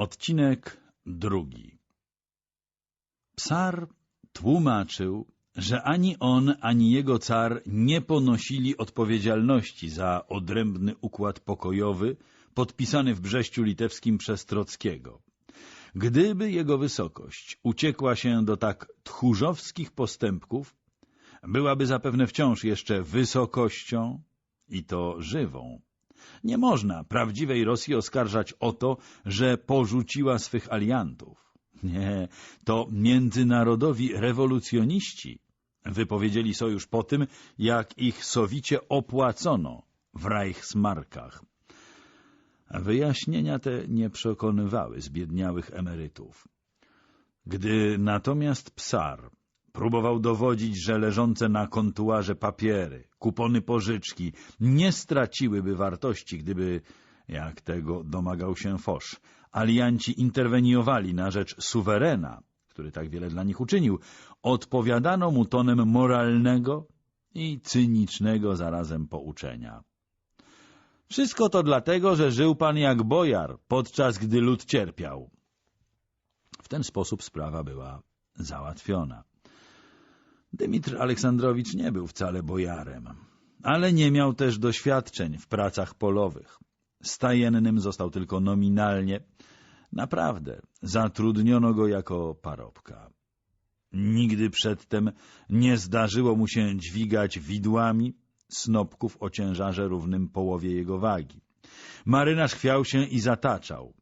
Odcinek drugi Psar tłumaczył, że ani on, ani jego car nie ponosili odpowiedzialności za odrębny układ pokojowy podpisany w Brześciu Litewskim przez Trockiego. Gdyby jego wysokość uciekła się do tak tchórzowskich postępków, byłaby zapewne wciąż jeszcze wysokością i to żywą. Nie można prawdziwej Rosji oskarżać o to, że porzuciła swych aliantów. Nie, to międzynarodowi rewolucjoniści wypowiedzieli sojusz po tym, jak ich sowicie opłacono w Reichsmarkach. Wyjaśnienia te nie przekonywały zbiedniałych emerytów. Gdy natomiast psar próbował dowodzić, że leżące na kontuarze papiery, kupony pożyczki nie straciłyby wartości, gdyby, jak tego domagał się Fosz, alianci interweniowali na rzecz suwerena, który tak wiele dla nich uczynił, odpowiadano mu tonem moralnego i cynicznego zarazem pouczenia. Wszystko to dlatego, że żył pan jak bojar, podczas gdy lud cierpiał. W ten sposób sprawa była załatwiona. Dymitr Aleksandrowicz nie był wcale bojarem, ale nie miał też doświadczeń w pracach polowych. Stajennym został tylko nominalnie. Naprawdę, zatrudniono go jako parobka. Nigdy przedtem nie zdarzyło mu się dźwigać widłami snopków o ciężarze równym połowie jego wagi. Marynarz chwiał się i zataczał,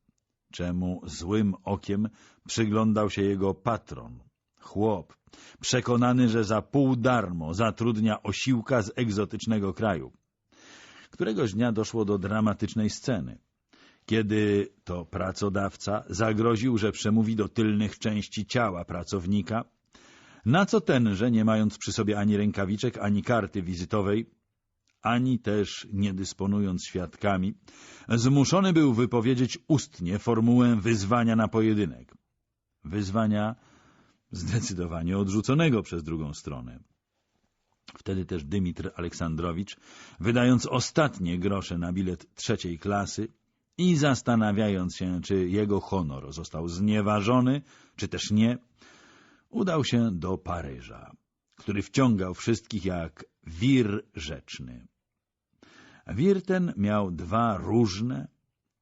czemu złym okiem przyglądał się jego patron, chłop, przekonany, że za pół darmo zatrudnia osiłka z egzotycznego kraju. Któregoś dnia doszło do dramatycznej sceny, kiedy to pracodawca zagroził, że przemówi do tylnych części ciała pracownika, na co tenże, nie mając przy sobie ani rękawiczek, ani karty wizytowej, ani też nie dysponując świadkami, zmuszony był wypowiedzieć ustnie formułę wyzwania na pojedynek. Wyzwania zdecydowanie odrzuconego przez drugą stronę. Wtedy też Dymitr Aleksandrowicz, wydając ostatnie grosze na bilet trzeciej klasy i zastanawiając się, czy jego honor został znieważony, czy też nie, udał się do Paryża, który wciągał wszystkich jak wir rzeczny. Wir ten miał dwa różne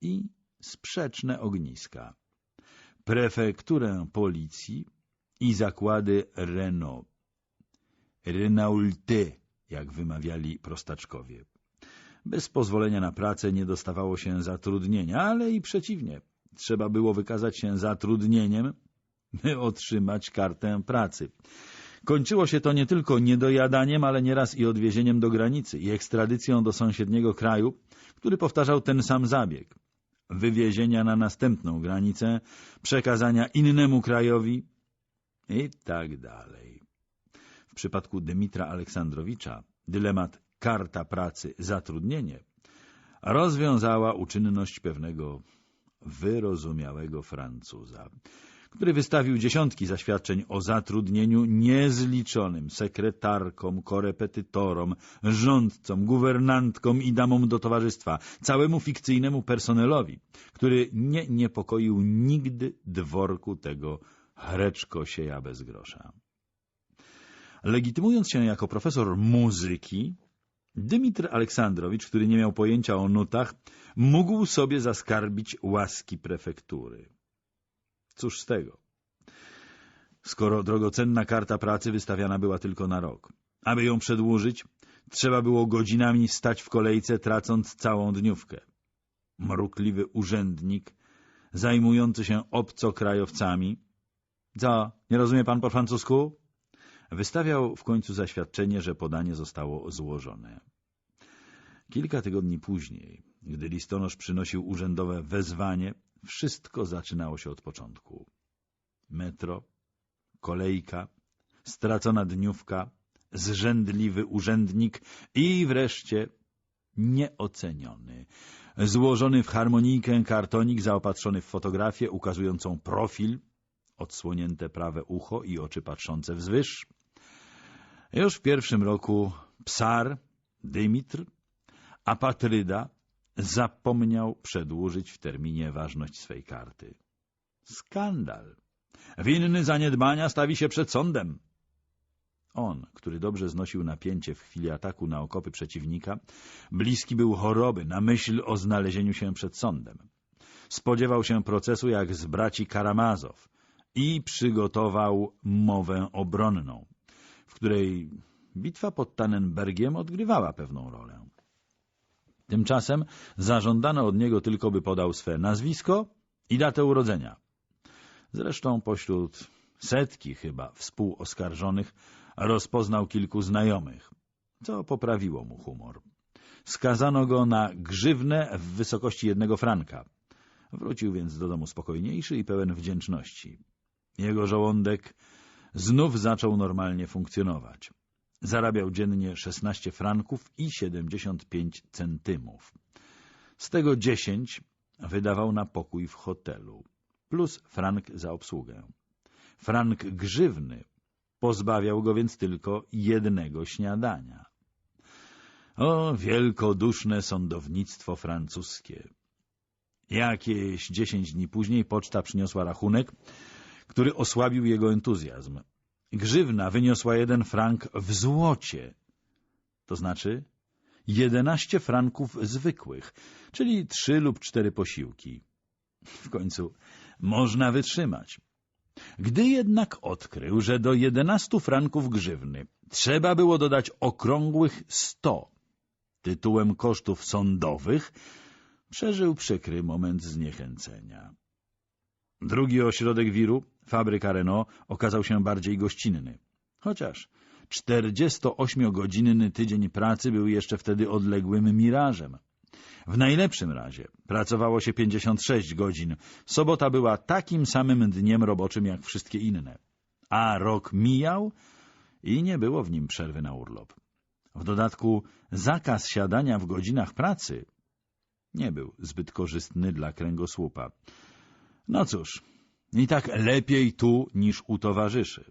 i sprzeczne ogniska. Prefekturę policji i zakłady Renault. Renaulte, jak wymawiali prostaczkowie. Bez pozwolenia na pracę nie dostawało się zatrudnienia, ale i przeciwnie. Trzeba było wykazać się zatrudnieniem, by otrzymać kartę pracy. Kończyło się to nie tylko niedojadaniem, ale nieraz i odwiezieniem do granicy i ekstradycją do sąsiedniego kraju, który powtarzał ten sam zabieg. Wywiezienia na następną granicę, przekazania innemu krajowi, i tak dalej. W przypadku Dymitra Aleksandrowicza dylemat karta pracy, zatrudnienie rozwiązała uczynność pewnego wyrozumiałego Francuza, który wystawił dziesiątki zaświadczeń o zatrudnieniu niezliczonym sekretarkom, korepetytorom, rządcom, guwernantkom i damom do towarzystwa, całemu fikcyjnemu personelowi, który nie niepokoił nigdy dworku tego Hreczko sieja bez grosza. Legitymując się jako profesor muzyki, Dymitr Aleksandrowicz, który nie miał pojęcia o nutach, mógł sobie zaskarbić łaski prefektury. Cóż z tego? Skoro drogocenna karta pracy wystawiana była tylko na rok. Aby ją przedłużyć, trzeba było godzinami stać w kolejce, tracąc całą dniówkę. Mrukliwy urzędnik, zajmujący się obcokrajowcami, co, nie rozumie pan po francusku? Wystawiał w końcu zaświadczenie, że podanie zostało złożone. Kilka tygodni później, gdy listonosz przynosił urzędowe wezwanie, wszystko zaczynało się od początku. Metro, kolejka, stracona dniówka, zrzędliwy urzędnik i wreszcie nieoceniony, złożony w harmonijkę kartonik zaopatrzony w fotografię ukazującą profil odsłonięte prawe ucho i oczy patrzące wzwyż. Już w pierwszym roku psar, Dymitr, a Patryda zapomniał przedłużyć w terminie ważność swej karty. Skandal. Winny zaniedbania stawi się przed sądem. On, który dobrze znosił napięcie w chwili ataku na okopy przeciwnika, bliski był choroby na myśl o znalezieniu się przed sądem. Spodziewał się procesu jak z braci Karamazow i przygotował mowę obronną, w której bitwa pod Tannenbergiem odgrywała pewną rolę. Tymczasem zażądano od niego tylko, by podał swe nazwisko i datę urodzenia. Zresztą pośród setki chyba współoskarżonych rozpoznał kilku znajomych, co poprawiło mu humor. Skazano go na grzywnę w wysokości jednego franka. Wrócił więc do domu spokojniejszy i pełen wdzięczności. Jego żołądek znów zaczął normalnie funkcjonować. Zarabiał dziennie 16 franków i 75 centymów. Z tego 10 wydawał na pokój w hotelu, plus frank za obsługę. Frank grzywny pozbawiał go więc tylko jednego śniadania. O, wielkoduszne sądownictwo francuskie! Jakieś dziesięć dni później poczta przyniosła rachunek, który osłabił jego entuzjazm. Grzywna wyniosła jeden frank w złocie, to znaczy jedenaście franków zwykłych, czyli trzy lub cztery posiłki. W końcu można wytrzymać. Gdy jednak odkrył, że do jedenastu franków grzywny trzeba było dodać okrągłych sto tytułem kosztów sądowych, przeżył przykry moment zniechęcenia. Drugi ośrodek wiru, fabryka Renault, okazał się bardziej gościnny. Chociaż 48-godzinny tydzień pracy był jeszcze wtedy odległym mirażem. W najlepszym razie pracowało się 56 godzin. Sobota była takim samym dniem roboczym jak wszystkie inne. A rok mijał i nie było w nim przerwy na urlop. W dodatku zakaz siadania w godzinach pracy nie był zbyt korzystny dla kręgosłupa. No cóż, i tak lepiej tu niż u towarzyszy.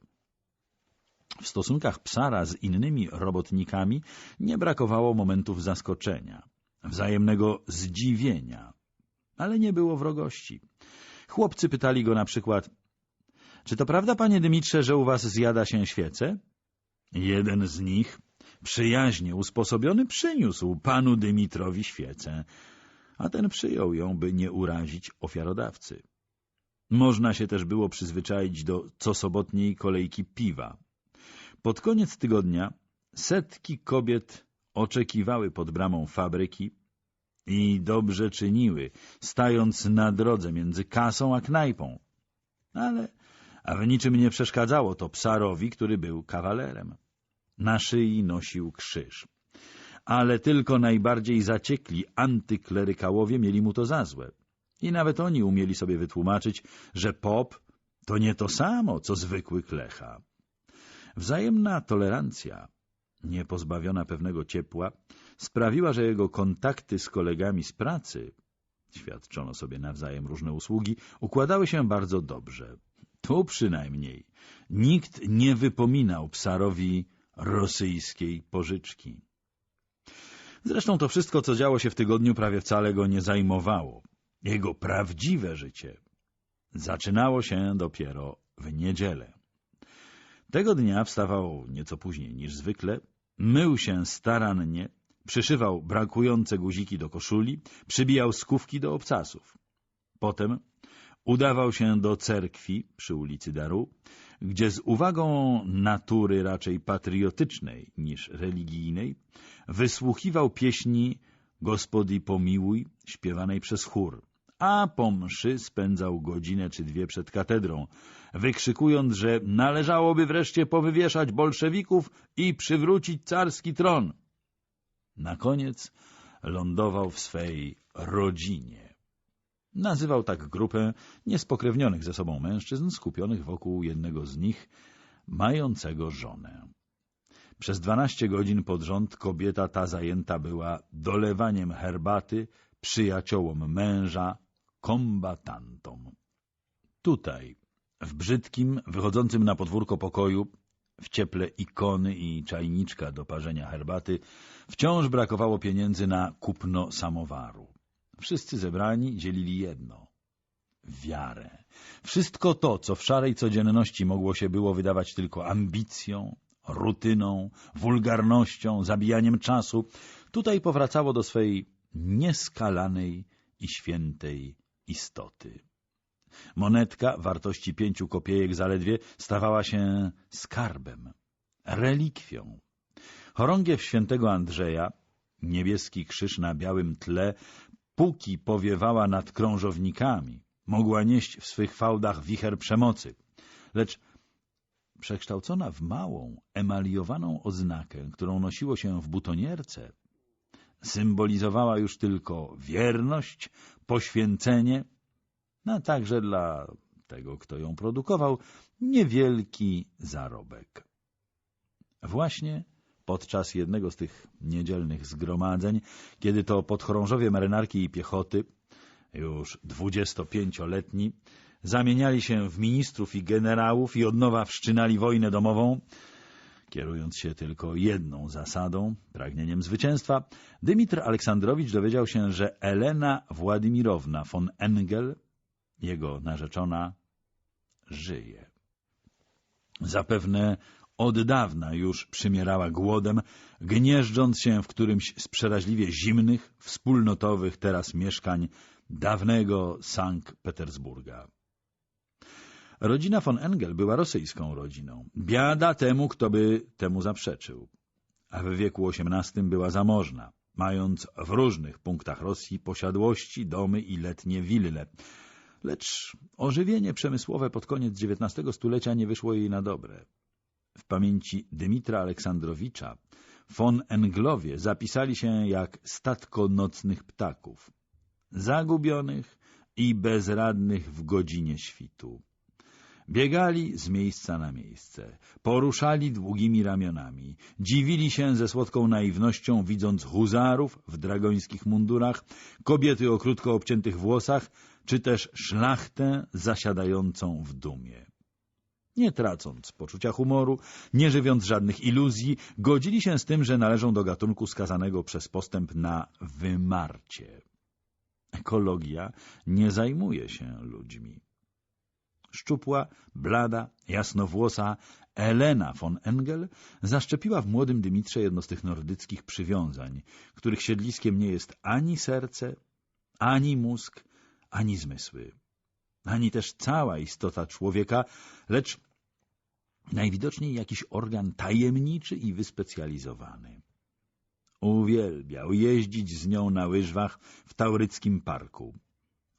W stosunkach psara z innymi robotnikami nie brakowało momentów zaskoczenia, wzajemnego zdziwienia, ale nie było wrogości. Chłopcy pytali go na przykład, czy to prawda, panie Dymitrze, że u was zjada się świece? Jeden z nich, przyjaźnie usposobiony, przyniósł panu Dymitrowi świecę, a ten przyjął ją, by nie urazić ofiarodawcy. Można się też było przyzwyczaić do cosobotniej kolejki piwa. Pod koniec tygodnia setki kobiet oczekiwały pod bramą fabryki i dobrze czyniły, stając na drodze między kasą a knajpą. Ale a w niczym nie przeszkadzało to psarowi, który był kawalerem. Na szyi nosił krzyż. Ale tylko najbardziej zaciekli antyklerykałowie mieli mu to za złe. I nawet oni umieli sobie wytłumaczyć, że pop to nie to samo, co zwykły klecha. Wzajemna tolerancja, niepozbawiona pewnego ciepła, sprawiła, że jego kontakty z kolegami z pracy, świadczono sobie nawzajem różne usługi, układały się bardzo dobrze. Tu przynajmniej nikt nie wypominał psarowi rosyjskiej pożyczki. Zresztą to wszystko, co działo się w tygodniu, prawie wcale go nie zajmowało. Jego prawdziwe życie zaczynało się dopiero w niedzielę. Tego dnia wstawał nieco później niż zwykle, mył się starannie, przyszywał brakujące guziki do koszuli, przybijał skówki do obcasów. Potem udawał się do cerkwi przy ulicy Daru, gdzie z uwagą natury raczej patriotycznej niż religijnej wysłuchiwał pieśni Gospodi pomiłuj, śpiewanej przez chór a po mszy spędzał godzinę czy dwie przed katedrą, wykrzykując, że należałoby wreszcie powywieszać bolszewików i przywrócić carski tron. Na koniec lądował w swej rodzinie. Nazywał tak grupę niespokrewnionych ze sobą mężczyzn skupionych wokół jednego z nich, mającego żonę. Przez dwanaście godzin pod rząd kobieta ta zajęta była dolewaniem herbaty przyjaciołom męża, kombatantom. Tutaj, w brzydkim, wychodzącym na podwórko pokoju, w cieple ikony i czajniczka do parzenia herbaty, wciąż brakowało pieniędzy na kupno samowaru. Wszyscy zebrani dzielili jedno. wiarę. Wszystko to, co w szarej codzienności mogło się było wydawać tylko ambicją, rutyną, wulgarnością, zabijaniem czasu, tutaj powracało do swej nieskalanej i świętej istoty. Monetka wartości pięciu kopiejek zaledwie stawała się skarbem, relikwią. Chorągiew świętego Andrzeja, niebieski krzyż na białym tle, póki powiewała nad krążownikami, mogła nieść w swych fałdach wicher przemocy, lecz przekształcona w małą, emaliowaną oznakę, którą nosiło się w butonierce, symbolizowała już tylko wierność, poświęcenie, a także dla tego, kto ją produkował, niewielki zarobek. Właśnie podczas jednego z tych niedzielnych zgromadzeń, kiedy to podchorążowie marynarki i piechoty, już dwudziestopięcioletni, zamieniali się w ministrów i generałów i od nowa wszczynali wojnę domową, kierując się tylko jedną zasadą, pragnieniem zwycięstwa, Dymitr Aleksandrowicz dowiedział się, że Elena Władimirowna von Engel, jego narzeczona, żyje. Zapewne od dawna już przymierała głodem, gnieżdżąc się w którymś z przeraźliwie zimnych, wspólnotowych teraz mieszkań dawnego Sankt Petersburga. Rodzina von Engel była rosyjską rodziną. Biada temu, kto by temu zaprzeczył. A w wieku XVIII była zamożna, mając w różnych punktach Rosji posiadłości, domy i letnie wille. Lecz ożywienie przemysłowe pod koniec XIX stulecia nie wyszło jej na dobre. W pamięci Dymitra Aleksandrowicza von Englowie zapisali się jak statko nocnych ptaków, zagubionych i bezradnych w godzinie świtu. Biegali z miejsca na miejsce, poruszali długimi ramionami, dziwili się ze słodką naiwnością, widząc huzarów w dragońskich mundurach, kobiety o krótko obciętych włosach, czy też szlachtę zasiadającą w dumie. Nie tracąc poczucia humoru, nie żywiąc żadnych iluzji, godzili się z tym, że należą do gatunku skazanego przez postęp na wymarcie. Ekologia nie zajmuje się ludźmi. Szczupła, blada, jasnowłosa Elena von Engel zaszczepiła w młodym Dymitrze jedno z tych nordyckich przywiązań, których siedliskiem nie jest ani serce, ani mózg, ani zmysły, ani też cała istota człowieka, lecz najwidoczniej jakiś organ tajemniczy i wyspecjalizowany. Uwielbiał jeździć z nią na łyżwach w Tauryckim Parku.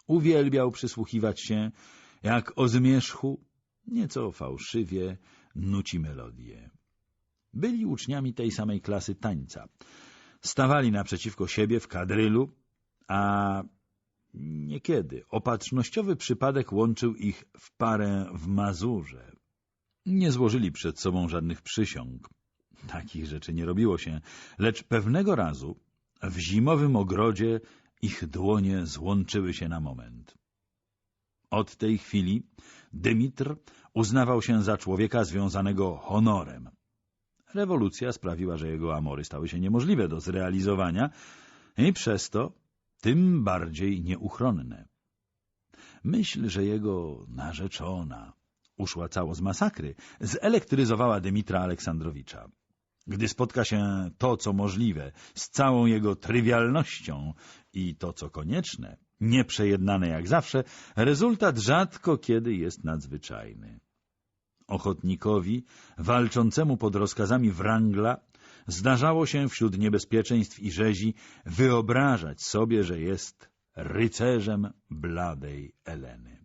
Uwielbiał przysłuchiwać się jak o zmierzchu, nieco fałszywie, nuci melodię. Byli uczniami tej samej klasy tańca. Stawali naprzeciwko siebie w kadrylu, a niekiedy opatrznościowy przypadek łączył ich w parę w Mazurze. Nie złożyli przed sobą żadnych przysiąg. Takich rzeczy nie robiło się, lecz pewnego razu w zimowym ogrodzie ich dłonie złączyły się na moment. Od tej chwili Dymitr uznawał się za człowieka związanego honorem. Rewolucja sprawiła, że jego amory stały się niemożliwe do zrealizowania i przez to tym bardziej nieuchronne. Myśl, że jego narzeczona uszła cało z masakry, zelektryzowała Dymitra Aleksandrowicza. Gdy spotka się to, co możliwe, z całą jego trywialnością i to, co konieczne, nieprzejednane jak zawsze, rezultat rzadko kiedy jest nadzwyczajny. Ochotnikowi, walczącemu pod rozkazami Wrangla, zdarzało się wśród niebezpieczeństw i rzezi wyobrażać sobie, że jest rycerzem bladej Eleny.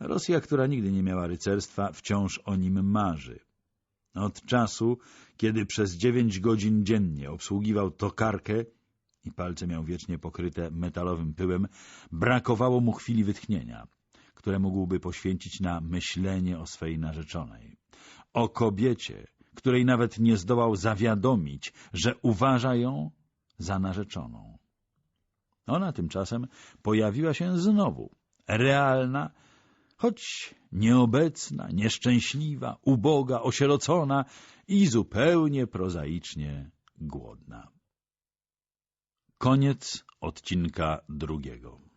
Rosja, która nigdy nie miała rycerstwa, wciąż o nim marzy. Od czasu, kiedy przez dziewięć godzin dziennie obsługiwał tokarkę i palce miał wiecznie pokryte metalowym pyłem, brakowało mu chwili wytchnienia, które mógłby poświęcić na myślenie o swej narzeczonej. O kobiecie, której nawet nie zdołał zawiadomić, że uważa ją za narzeczoną. Ona tymczasem pojawiła się znowu, realna, choć nieobecna, nieszczęśliwa, uboga, osierocona i zupełnie prozaicznie głodna. Koniec odcinka drugiego.